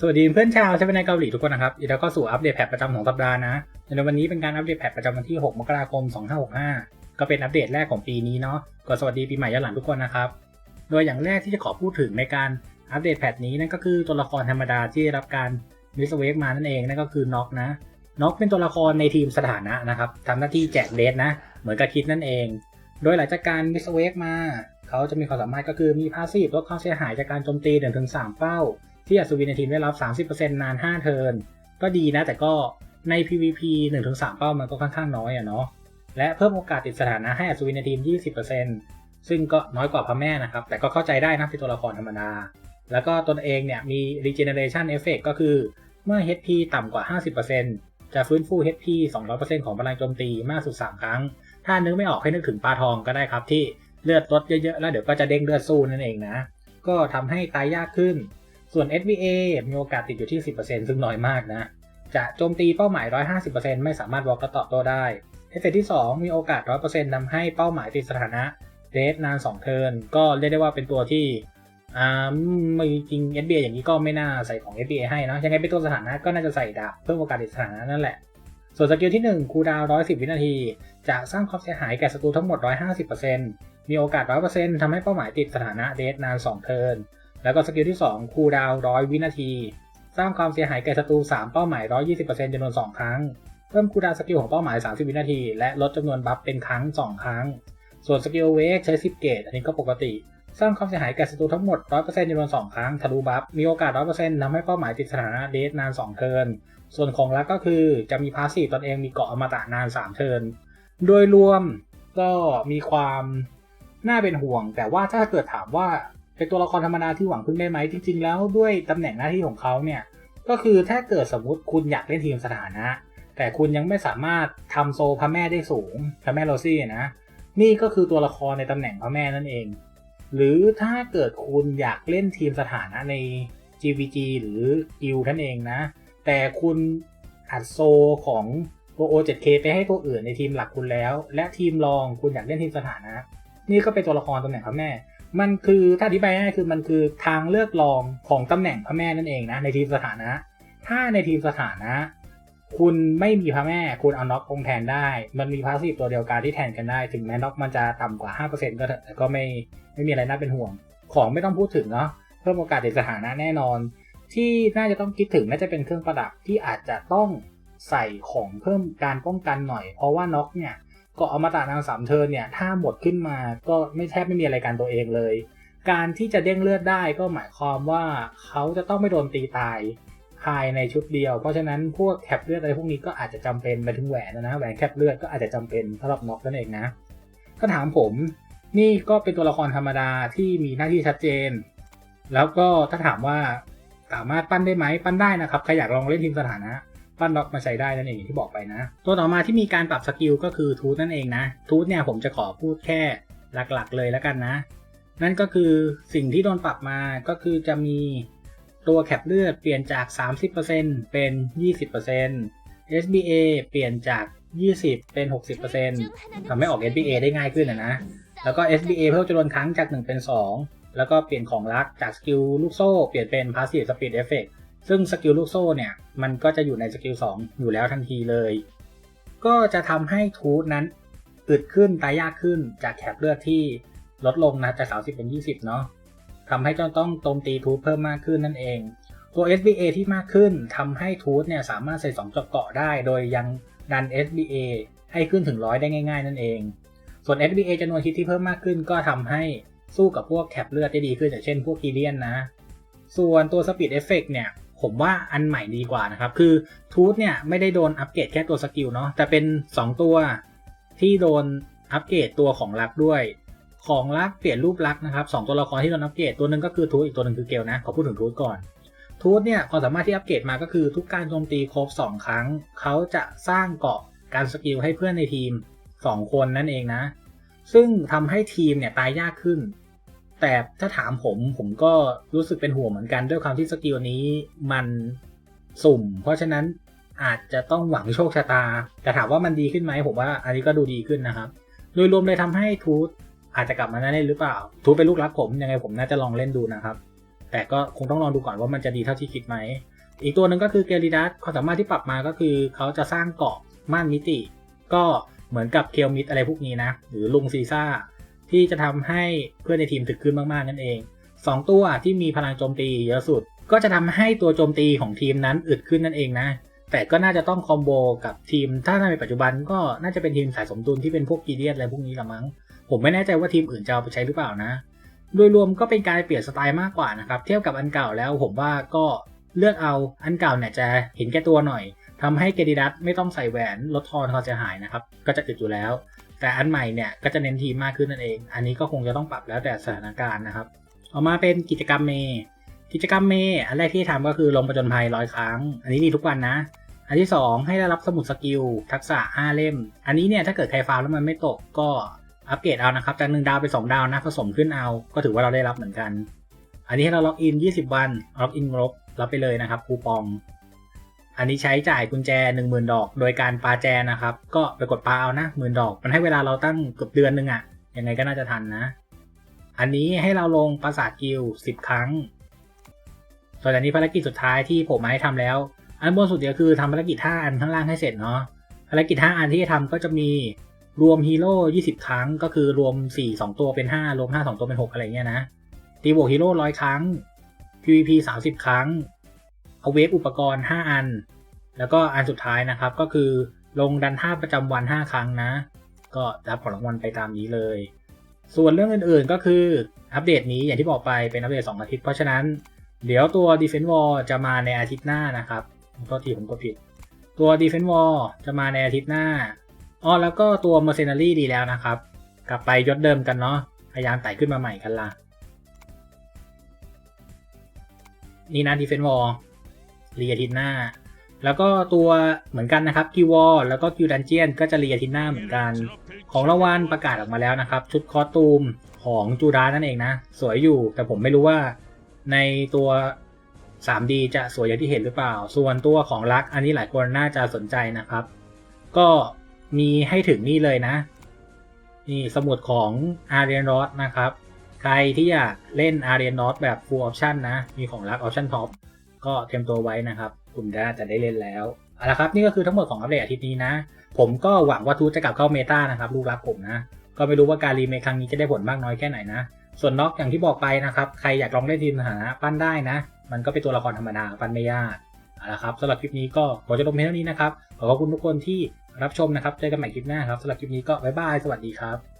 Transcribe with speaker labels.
Speaker 1: สวัสดีเพื่อนชาวใช้เป็นในเกาหลีทุกคนนะครับยินดีต้อนรับเข้าสู่อัปเดตแพทประจำของสัปดาห์นะ ในวันนี้เป็นการอัปเดตแพทประจำวันที่ 6 มกราคม 2565 ก็เป็นอัปเดตแรกของปีนี้เนาะก็สวัสดีปีใหม่ย้อนหลังทุกคนนะครับ โดยอย่างแรกที่จะขอพูดถึงในการอัปเดตแพทนี้นั่นก็คือตัวละครธรรมดาที่ได้รับการมิสเวกมานั่นเองนั่นก็คือน็อกนะน็อกเป็นตัวละครในทีมสถานะนะครับทำหน้าที่แจกเดสนะ เหมือนกับคิดนั่นเอง โดยหลังจากการมิสเวกมา เขาจะมีความสามารถก็คือมีพาสซีฟลดความเสียหายจากการโจมตี1-3เป้า ที่อัศวินในทีมได้รับ 30%นาน 5 เทิร์นก็ดีนะแต่ก็ใน PVP 1-3 เป้ามันก็ค่อนข้างน้อยอะเนาะและเพิ่มโอกาสติดสถานะให้อัศวินในทีม 20%ซึ่งก็น้อยกว่าพระแม่นะครับ แต่ก็เข้าใจได้นะที่ตัวละครธรรมดา แล้วก็ตนเองเนี่ยมี regeneration effect ก็คือเมื่อ HP ต่ำกว่า 50%จะฟื้นฟู HP 200%ของพลังโจมตีมากสุด 3 ครั้ง ถ้านึกไม่ออกให้นึกถึงปลาทองก็ได้ครับที่เลือดลดเยอะๆ แล้วเดี๋ยวก็จะเด้งเลือดสู้นั่นเองนะ ก็ทำให้ตายยากขึ้น ส่วน SVA มีโอกาสติดอยู่ที่ 10%ซึ่งน้อยมากนะ จะโจมตีเป้าหมาย 150%ไม่สามารถวอลกระตอบโต้ได้ เอฟเฟกที่ 2 มีโอกาส 100%ทำให้เป้าหมายติดสถานะเดทนาน 2 เทิร์น ก็เรียกได้ว่าเป็นตัวที่อ่าไม่จริง SBA อย่างนี้ก็ไม่น่าใส่ของ SBA ให้นะ ยังไงเป็นตัวสถานะก็น่าจะใส่ดาบเพิ่มโอกาสติดสถานะนั่นแหละ ส่วนสกิลที่ 1 คูดาว110 วินาที จะสร้างความเสียหายแก่ศัตรูทั้งหมด 150%มีโอกาส 100%ทำให้เป้าหมายติดสถานะเดทนาน 2 เทิร์น แล้วก็สกิลที่ 2 คูลดาวน์100วินาที สร้างความเสียหายแก่ศัตรู 3 เป้าหมาย 120%จำนวน 2 ครั้ง เพิ่มคูลดาวน์สกิลของเป้าหมาย 30 วินาที และลดจำนวนบัฟเป็นครั้ง 2 ครั้ง ส่วนสกิลเวกใช้ 10 เกต อันนี้ก็ปกติ สร้างความเสียหายแก่ศัตรูทั้งหมด 100%จำนวน 2 ครั้ง ทะลุบัฟ มีโอกาส 100%ทำให้เป้าหมายติดสถานะเดทนาน 2 เทิร์น ส่วนของรักก็คือจะมีพาสซีฟตนเองมีเกาะอมตะนาน 3 เทิร์น โดยรวมก็มีความน่าเป็นห่วง แต่ว่าถ้าเกิดถามว่า เป็นตัวละครธรรมดาที่หวังพึ่งได้ไหมจริง ๆ แล้วด้วยตำแหน่งหน้าที่ของเขาเนี่ยก็คือถ้าเกิดสมมติคุณอยากเล่นทีมสถานะ แต่คุณยังไม่สามารถทำโซพระแม่ได้สูงพระแม่โรซี่นะนี่ก็คือตัวละครในตำแหน่งพระแม่นั่นเอง หรือถ้าเกิดคุณอยากเล่นทีมสถานะใน GVG หรือกิลท่านเองนะ แต่คุณอัดโซของตัว O7K ไปให้ตัวอื่นในทีมหลักคุณแล้ว และทีมรองคุณอยากเล่นทีมสถานะ นี่ก็เป็นตัวละครตำแหน่งพระแม่ มันคือถ้าอธิบายง่ายคือมันคือทางเลือกรองของตำแหน่งพระแม่นั่นเองนะในทีมสถานะ ถ้าในทีมสถานะ คุณไม่มีพระแม่คุณเอาน็อกองแทนได้ มันมีพาสซีฟตัวเดียวกันที่แทนกันได้ถึงแม้น็อกมันจะต่ำกว่า 5%ก็เถอะแต่ก็ไม่ไม่มีอะไรน่าเป็นห่วง ของไม่ต้องพูดถึงเนาะเพิ่มโอกาสในสถานะแน่นอน ที่น่าจะต้องคิดถึงน่าจะเป็นเครื่องประดับที่อาจจะต้องใส่ของเพิ่มการป้องกันหน่อย เพราะว่าน็อกเนี่ย ก็เอามาตานางสามเทินเนี่ยถ้าหมดขึ้นมาก็ไม่แทบไม่มีอะไรการตัวเองเลย การที่จะเด้งเลือดได้ก็หมายความว่าเขาจะต้องไม่โดนตีตายภายในชุดเดียว เพราะฉะนั้นพวกแคปเลือดอะไรพวกนี้ก็อาจจะจำเป็นไปถึงแหวนนะแหวนแคปเลือดก็อาจจะจำเป็นสำหรับน็อกนั่นเองนะ ก็ถามผมนี่ก็เป็นตัวละครธรรมดาที่มีหน้าที่ชัดเจน แล้วก็ถ้าถามว่าสามารถปั้นได้ไหมปั้นได้นะครับใครอยากลองเล่นทีมสถานะ ปั้นล็อกมาใช้ได้นั่นเองอย่างที่บอกไปนะ ตัวต่อมาที่มีการปรับสกิลก็คือทูตนั่นเองนะทูตเนี่ยผมจะขอพูดแค่หลักๆเลยแล้วกันนะ นั่นก็คือสิ่งที่โดนปรับมาก็คือจะมีตัวแคปเลือดเปลี่ยนจาก 30%เป็น 20% SBA เปลี่ยนจาก 20 เป็น 60%ทำให้ออก SBA ได้ง่ายขึ้นนะนะ แล้วก็ SBA เพิ่มจำนวนครั้งจาก 1 เป็น 2 แล้วก็เปลี่ยนของรักจากสกิลลูกโซ่ เปลี่ยนเป็น Passive Speed Effect ซึ่งสกิลลูกโซ่เนี่ย มันก็จะอยู่ในสกิล2อยู่แล้วทันทีเลย ก็จะทำให้ทูตนั้นอึดขึ้นตายยากขึ้นจากแคปเลือดที่ลดลงนะจาก 30 เป็น 20 เนาะทำให้เจ้าต้องโจมตีทูตเพิ่มมากขึ้นนั่นเอง ตัว SBA ที่มากขึ้นทำให้ทูตเนี่ยสามารถใส่2จอกเกาะได้ โดยยังดัน SBA ให้ขึ้นถึงร้อยได้ง่าย ๆ นั่นเอง ส่วน SBA จำนวนฮิตที่เพิ่มมากขึ้น ก็ทำให้สู้กับพวกแคปเลือดได้ดีขึ้นอย่างเช่นพวกคีเลียนนะ ส่วนตัว Speed Effect เนี่ย ผมว่าอันใหม่ดีกว่านะครับ คือทูตเนี่ยไม่ได้โดนอัปเกรดแค่ตัวสกิลเนาะแต่เป็น 2 ตัวที่โดนอัปเกรดตัวของรักด้วย ของรักเปลี่ยนรูปลักษ์นะครับสตัวละครที่โดนอัปเกรดตัวหนึ่งก็คือทูตอีกตัวหนึ่งคือเกลนะขอพูดถึงทูตก่อนทูตเนี่ยความสามารถที่อัปเกรดมาก็คือทุกการโจมตีครบ 2 ครั้ง เขาจะสร้างเกาะการสกิลให้เพื่อนในทีม 2 คนนั่นเองนะ ซึ่งทำให้ทีมเนี่ยตายยากขึ้น แต่ถ้าถามผมผมก็รู้สึกเป็นห่วงเหมือนกันด้วยความที่สกิลนี้มันสุ่ม เพราะฉะนั้นอาจจะต้องหวังโชคชะตา แต่ถามว่ามันดีขึ้นไหมผมว่าอันนี้ก็ดูดีขึ้นนะครับ โดยรวมเลยทำให้ทูตอาจจะกลับมาได้หรือเปล่า ทูตเป็นลูกรักผมยังไงผมน่าจะลองเล่นดูนะครับ แต่ก็คงต้องลองดูก่อนว่ามันจะดีเท่าที่คิดไหม อีกตัวหนึ่งก็คือเกลิดัสความสามารถที่ปรับมาก็คือเขาจะสร้างเกาะม่านมิติ ก็เหมือนกับเคลมิดอะไรพวกนี้นะ หรือลุงซีซ่า ที่จะทำให้เพื่อนในทีมถึกขึ้นมากๆนั่นเอง 2 ตัวที่มีพลังโจมตีเยอะสุด ก็จะทำให้ตัวโจมตีของทีมนั้นอึดขึ้นนั่นเองนะ แต่ก็น่าจะต้องคอมโบกับทีม ถ้าในปัจจุบันก็น่าจะเป็นทีมสายสมดุลที่เป็นพวกกีเดียสอะไรพวกนี้ละมั้ง ผมไม่แน่ใจว่าทีมอื่นจะเอาไปใช้หรือเปล่านะ โดยรวมก็เป็นการเปลี่ยนสไตล์มากกว่านะครับ เทียบกับอันเก่าแล้วผมว่าก็เลือกเอาอันเก่าเนี่ยจะเห็นแก่ตัวหน่อยทำให้เกดิดัสไม่ต้องใส่แหวนลดทอนความเสียหายนะครับ ก็จะอึดอยู่แล้ว แต่อันใหม่เนี่ยก็จะเน้นทีมมากขึ้นนั่นเอง อันนี้ก็คงจะต้องปรับแล้วแต่สถานการณ์นะครับเอามาเป็นกิจกรรมเมย์กิจกรรมเมย์อันแรกที่ทำก็คือลงประจนภัยร้อยครั้ง อันนี้ดีทุกวันนะ อันที่ 2 ให้ได้รับสมุดสกิล ทักษะ 5 เล่ม อันนี้เนี่ยถ้าเกิดใครฟาร์มแล้วมันไม่ตกก็อัปเกรดเอานะครับจาก1ดาวไป2ดาวนะผสมขึ้นเอา ก็ถือว่าเราได้รับเหมือนกัน อันนี้ให้เราล็อกอิน 20 วัน ล็อกอินครบรับไปเลยนะครับคูปอง อันนี้ใช้จ่ายกุญแจ 10,000 ดอก โดยการปาแจนะครับ ก็ไปกดปาเอานะหมื่นดอก มันให้เวลาเราตั้งเกือบเดือนหนึงอะยังไงก็น่าจะทันนะ อันนี้ให้เราลงปราสาทกิล10ครั้งส่วนอันนี้ภารกิจสุดท้ายที่ผมมาให้ทำแล้ว อันบนสุดเดียวคือทำภารกิจ5อันข้างล่างให้เสร็จเนาะ ภารกิจ5อันที่จะทำก็จะมีรวมฮีโร่20 ครั้ง ก็คือรวม 4 2 ตัวเป็น 5 รวม 5 2 ตัวเป็น 6 อะไรเงี้ยนะ ตีบวกฮีโร่100 ครั้ง PVP 30 ครั้ง เอาเวฟอุปกรณ์ 5 อัน แล้วก็อันสุดท้ายนะครับ ก็คือลงดันท่าประจำวัน 5 ครั้งนะ ก็รับของรางวัลไปตามนี้เลย ส่วนเรื่องอื่นๆก็คืออัปเดตนี้อย่างที่บอกไปเป็นอัปเดต 2 อาทิตย์ เพราะฉะนั้นเดี๋ยวตัว Defense Wall จะมาในอาทิตย์หน้านะครับโทษทีผมก็ผิด ตัว Defense Wall จะมาในอาทิตย์หน้าอ๋อแล้วก็ตัว Mercenary ดีแล้วนะครับ กลับไปยศเดิมกันเนาะพยายามไต่ขึ้นมาใหม่กันละนี่นะ Defense Wall รีอาทิตย์หน้าแล้วก็ตัวเหมือนกันนะครับกิวอลแล้วก็กิวดันเจียนก็จะรีอาทิตย์หน้าเหมือนกัน ของรางวัลประกาศออกมาแล้วนะครับ ชุดคอสตูมของจูดานั่นเองนะ สวยอยู่แต่ผมไม่รู้ว่าในตัว 3D จะสวยอย่างที่เห็นหรือเปล่า ส่วนตัวของรักอันนี้หลายคนน่าจะสนใจนะครับ ก็มีให้ถึงนี่เลยนะ นี่สมุดของ a r i a n r o d นะครับ ใครที่อยากเล่น a r i a n r o d แบบ full option นะ มีของรัก option top ก็เตรียมตัวไว้นะครับคุณน่าจะได้เล่นแล้วเอาละครับนี่ก็คือทั้งหมดของอัปเดตอาทิตย์นี้นะ ผมก็หวังว่าทูตจะกลับเข้าเมตานะครับลูกรักผมนะ ก็ไม่รู้ว่าการรีเมคครั้งนี้จะได้ผลมากน้อยแค่ไหนนะ ส่วนน็อกอย่างที่บอกไปนะครับใครอยากลองเล่นทีมสถานะปั้นได้นะ มันก็เป็นตัวละครธรรมดาปั้นไม่ยากเอาละครับสำหรับคลิปนี้ก็ขอจะลงเพียงเท่านี้นะครับขอขอบคุณทุกคนที่รับชมนะครับเจอกันใหม่คลิปหน้าครับสำหรับคลิปนี้ก็บ๊ายบายสวัสดีครับ